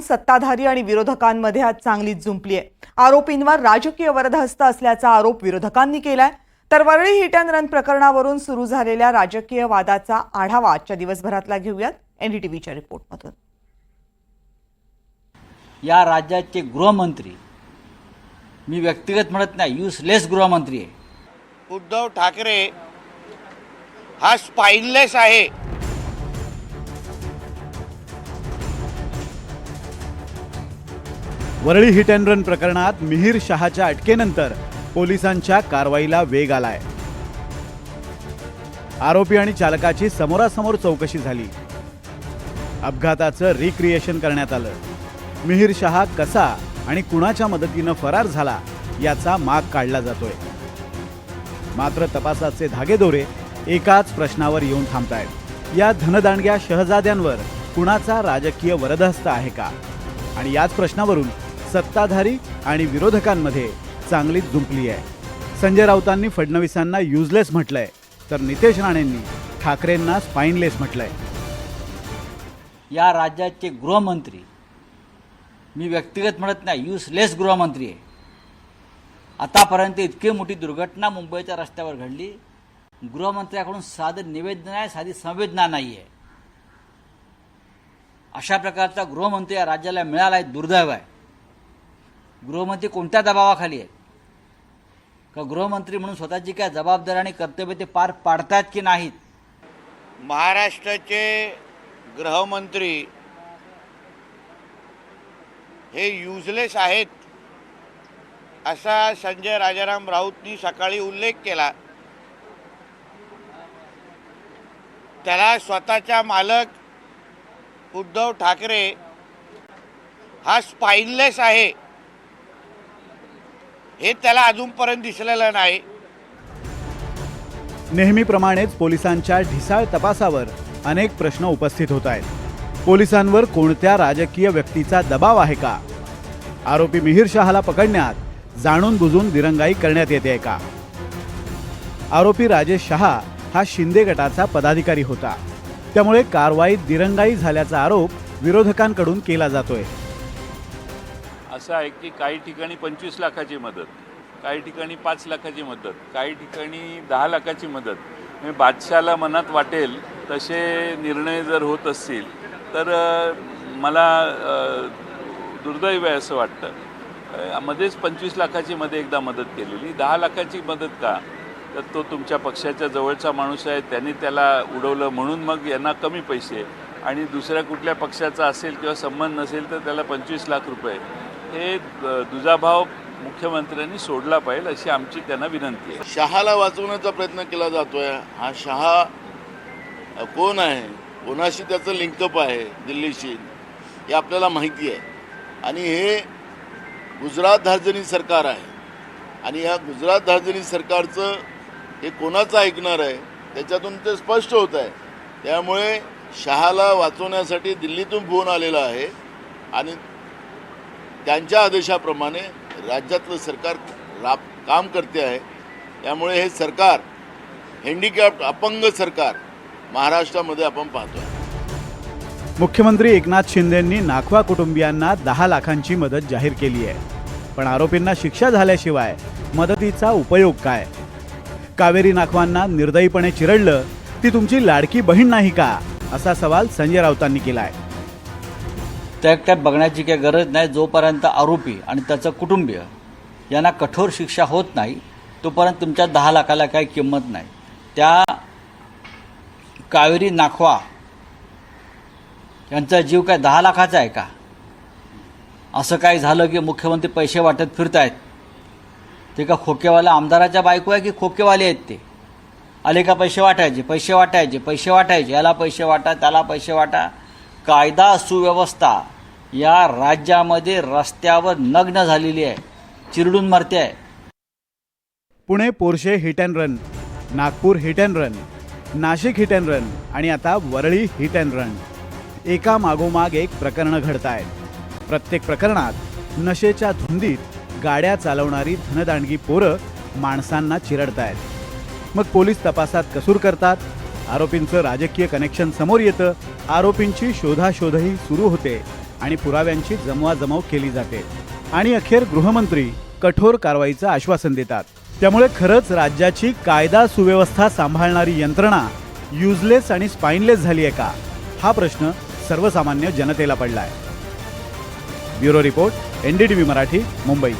सत्ताधारी आणि विरोधकांमध्ये आज चांगलीच जुंपली आहे. आरोपींवर राजकीय वरदहस्त असल्याचा आरोप विरोधकांनी केलाय. तर वरळी हिट अँड रन प्रकरणावरून सुरू झालेल्या राजकीय वादाचा आढावा आजच्या दिवसभरातला घेऊयात. एनडीटीव्हीच्या रिपोर्टमधून. या राज्याचे गृहमंत्री मी व्यक्तिगत म्हणत नाही युसलेस गृहमंत्री आहे. उद्धव ठाकरे हा स्पाईनलेस आहे. वरळी हिट अँड रन प्रकरणात मिहीर शहाच्या अटकेनंतर पोलिसांच्या कारवाईला वेग आलाय. आरोपी आणि चालकाची समोरासमोर चौकशी झाली. अपघाताचं रिक्रिएशन करण्यात आलं. मिहीर शहा कसा आणि कुणाच्या मदतीनं फरार झाला याचा माग काढला जातोय. मात्र तपासाचे धागेदोरे एकाच प्रश्नावर येऊन थांबतायत. या धनदांडग्या शहजाद्यांवर कुणाचा राजकीय वरदहस्त आहे का? आणि याच प्रश्नावरून सत्ताधारी आणि विरोधकांमध्ये चांगलीच जुंपली आहे. संजय राऊतांनी फडणवीसांना युजलेस म्हटलंय तर नितेश राणेंनी ठाकरेंना स्पाइनलेस म्हटलंय. या राज्याचे गृहमंत्री मी व्यक्तिगत म्हणत नाही युजलेस गृहमंत्री आहे. आतापर्यंत इतकी मोठी दुर्घटना मुंबईच्या रस्त्यावर घडली. गृहमंत्र्याकडून साधं निवेदन आहे साधी संवेदना नाही आहे. अशा प्रकारचा गृहमंत्री या राज्याला मिळाला आहे दुर्दैव आहे. गृहमंत्री कोणत्या दबावाखाली आहेत? का गृहमंत्री म्हणून स्वतःची काय जबाबदारी आणि कर्तव्य ते पार पाडतात की नाहीत? महाराष्ट्राचे गृहमंत्री हे युजलेस आहेत असा संजय राजाराम राऊतनी सकाळी उल्लेख केला. त्याला स्वतःचा मालक उद्धव ठाकरे हा स्पाईनलेस आहे. हे त्याला अजूनपर्यंत दिसलेलं नाही. नेहमीप्रमाणेच पोलिसांच्या ढिसाळ तपासावर अनेक प्रश्न उपस्थित होत आहेत. पोलिसांवर कोणत्या राजकीय व्यक्तीचा दबाव आहे का? आरोपी मिहीर शहाला पकडण्यात जाणून बुजून दिरंगाई करण्यात येते का? आरोपी राजेश शहा हा शिंदे गटाचा पदाधिकारी होता. त्यामुळे कारवाईत दिरंगाई झाल्याचा आरोप विरोधकांकडून केला जातोय. असं आहे की काही ठिकाणी पंचवीस लाखाची मदत काही ठिकाणी पाच लाखाची मदत काही ठिकाणी दहा लाखाची मदत. म्हणजे बादशाला मनात वाटेल तसे निर्णय जर होत असतील तर मला दुर्दैव आहे असं वाटतं. मध्येच पंचवीस लाखाची मध्ये एकदा मदत केलेली. दहा लाखाची मदत का? तर तो तुमच्या पक्षाच्या जवळचा माणूस आहे त्याने त्याला उडवलं म्हणून मग यांना कमी पैसे. आणि दुसऱ्या कुठल्या पक्षाचा असेल किंवा संबंध नसेल तर त्याला पंचवीस लाख रुपये. हे द- दुजाभाव मुख्यमंत्र्यांनी सोडला पाहिजे अशी आमची त्यांना विनंती आहे. शहाला वाचवण्याचा प्रयत्न केला जातोय. हा शहा कोण आहे? कोणाशी त्याचं लिंकअप आहे दिल्लीशी? हे आपल्याला माहिती आहे. आणि हे गुजरात धार्जनी सरकार आहे. आणि या गुजरात धार्जनी सरकारचं हे कोणाचं ऐकणार आहे त्याच्यातून ते स्पष्ट होत आहे. त्यामुळे शहाला वाचवण्यासाठी दिल्लीतून फोन आलेला आहे. आणि त्यांच्या आदेशाप्रमाणे राज्यातलं सरकार राब काम करते आहे. त्यामुळे हे सरकार हँडिकॅप्ट अपंग सरकार महाराष्ट्रामध्ये आपण पाहतोय. मुख्यमंत्री एकनाथ शिंदेंनी नाखवा कुटुंबियांना दहा लाखांची मदत जाहीर केली आहे. पण आरोपींना शिक्षा झाल्याशिवाय मदतीचा उपयोग काय? कावेरी नाखवांना निर्दयीपणे चिरडलं ती तुमची लाडकी बहीण नाही का? असा सवाल संजय राऊतांनी केला आहे त्या काय बघण्याची काही गरज नाही. जोपर्यंत आरोपी आणि त्याचं कुटुंबीय यांना कठोर शिक्षा होत नाही तोपर्यंत तुमच्या दहा लाखाला काही किंमत नाही. त्या कावेरी नाखवा यांचा जीव काय दहा लाखाचा आहे का? असं काय झालं की मुख्यमंत्री पैसे वाटत फिरतायत. ते का खोकेवाला आमदाराच्या बायको आहे की खोकेवाले आहेत ते? आले का पैसे वाटायचे? पैसे वाटायचे पैसे वाटायचे. याला पैसे वाटा त्याला पैसे वाटा. कायदा सुव्यवस्था या राज्यामध्ये रस्त्यावर नग्न झालेली आहे. चिरडून मरते आहे. Pune Porsche hit and run Nagpur hit and run Nashik hit and run आणि आता वरळी हिट अँड रन एका मागोमाग एक प्रकरणं घडत आहेत प्रत्येक प्रकरणात नशेच्या धुंदीत गाड्या चालवणारी धनदांडगी पोरं माणसांना चिरडतायत. मग पोलीस तपासात कसूर करतात? आरोपींचं राजकीय कनेक्शन समोर येतं. आरोपींची शोधाशोधही सुरू होते आणि पुराव्यांची जमवाजमव केली जाते. आणि अखेर गृहमंत्री कठोर कारवाईचं आश्वासन देतात. त्यामुळे खरंच राज्याची कायदा सुव्यवस्था सांभाळणारी यंत्रणा युजलेस आणि स्पाइनलेस झाली आहे का? हा प्रश्न सर्वसामान्य जनतेला पडलाय. Bureau report NDTV Marathi Mumbai.